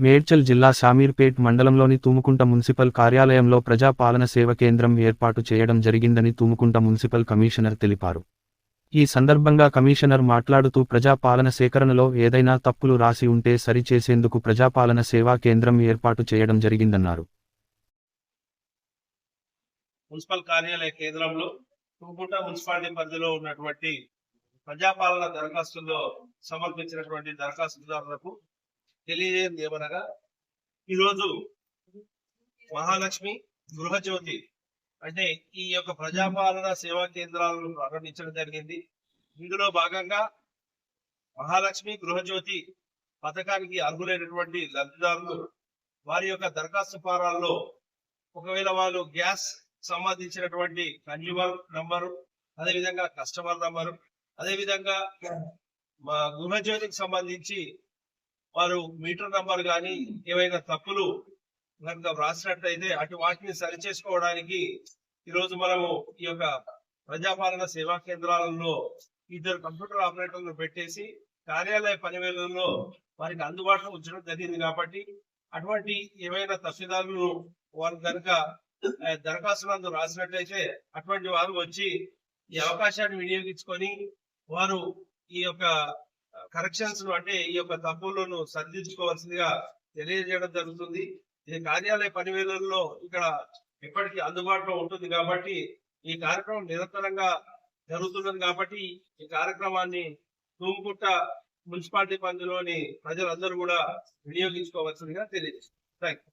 మేడ్చల్ జిల్లా షామీర్పేట్ మండలంలోని తుముకుంట మున్సిపల్ కార్యాలయంలో ప్రజా పాలన సేవ కేంద్రం ఏర్పాటు చేయడం జరిగిందని తుముకుంట మున్సిపల్ కమిషనర్ తెలిపారు. ఈ సందర్భంగా కమిషనర్ మాట్లాడుతూ ప్రజాపాలన సేకరణలో ఏదైనా తప్పులు రాసి ఉంటే సరిచేసేందుకు ప్రజాపాలన సేవా కేంద్రం ఏర్పాటు చేయడం జరిగిందన్నారు. మున్సిపల్ కార్యాలయ కేంద్రంలో తుమ్ముకుంట మున్సిపాలిటీ పరిధిలో ఉన్నటువంటి ప్రజాపాలన దరఖాస్తుల్లో సమర్పించినటువంటి దరఖాస్తుదారులకు తెలియజేయండి ఏమనగా ఈరోజు మహాలక్ష్మి గృహజ్యోతి అంటే ఈ యొక్క ప్రజాపాలన సేవా కేంద్రాలను ప్రారంభించడం జరిగింది. ఇందులో భాగంగా మహాలక్ష్మి గృహజ్యోతి పథకానికి అర్హులైనటువంటి లబ్ధిదారులు వారి యొక్క దరఖాస్తు ఫారాల్లో ఒకవేళ వాళ్ళు గ్యాస్ సంబంధించినటువంటి కన్జ్యూమర్ నంబరు అదేవిధంగా కస్టమర్ నంబరు అదేవిధంగా మా గృహజ్యోతికి సంబంధించి వారు మీటర్ నంబర్ కానీ ఏవైనా తప్పులు కనుక వ్రాసినట్లయితే అటు వాటిని సరిచేసుకోవడానికి ఈరోజు మనము ఈ యొక్క ప్రజాపాలన సేవా కేంద్రాలలో ఇద్దరు కంప్యూటర్ ఆపరేటర్లు పెట్టేసి కార్యాలయ పనివేళల్లో వారికి అందుబాటులో ఉంచడం జరిగింది కాబట్టి అటువంటి ఏవైనా తప్పిదాలను వారు కనుక దరఖాస్తులందు రాసినట్లయితే అటువంటి వారు వచ్చి ఈ అవకాశాన్ని వినియోగించుకొని వారు ఈ యొక్క కరెక్షన్స్ అంటే ఈ యొక్క తప్పులను సరిదిద్దుకోవాల్సిందిగా తెలియజేయడం జరుగుతుంది. ఈ కార్యాలయ పనివేళల్లో ఇక్కడ ఎప్పటికీ అందుబాటులో ఉంటుంది కాబట్టి ఈ కార్యక్రమం నిరంతరంగా జరుగుతున్నది కాబట్టి ఈ కార్యక్రమాన్ని తూముకుంట మున్సిపాలిటీ పరిధిలోని ప్రజలందరూ కూడా వినియోగించుకోవాల్సిందిగా తెలియజేస్తుంది థ్యాంక్ యూ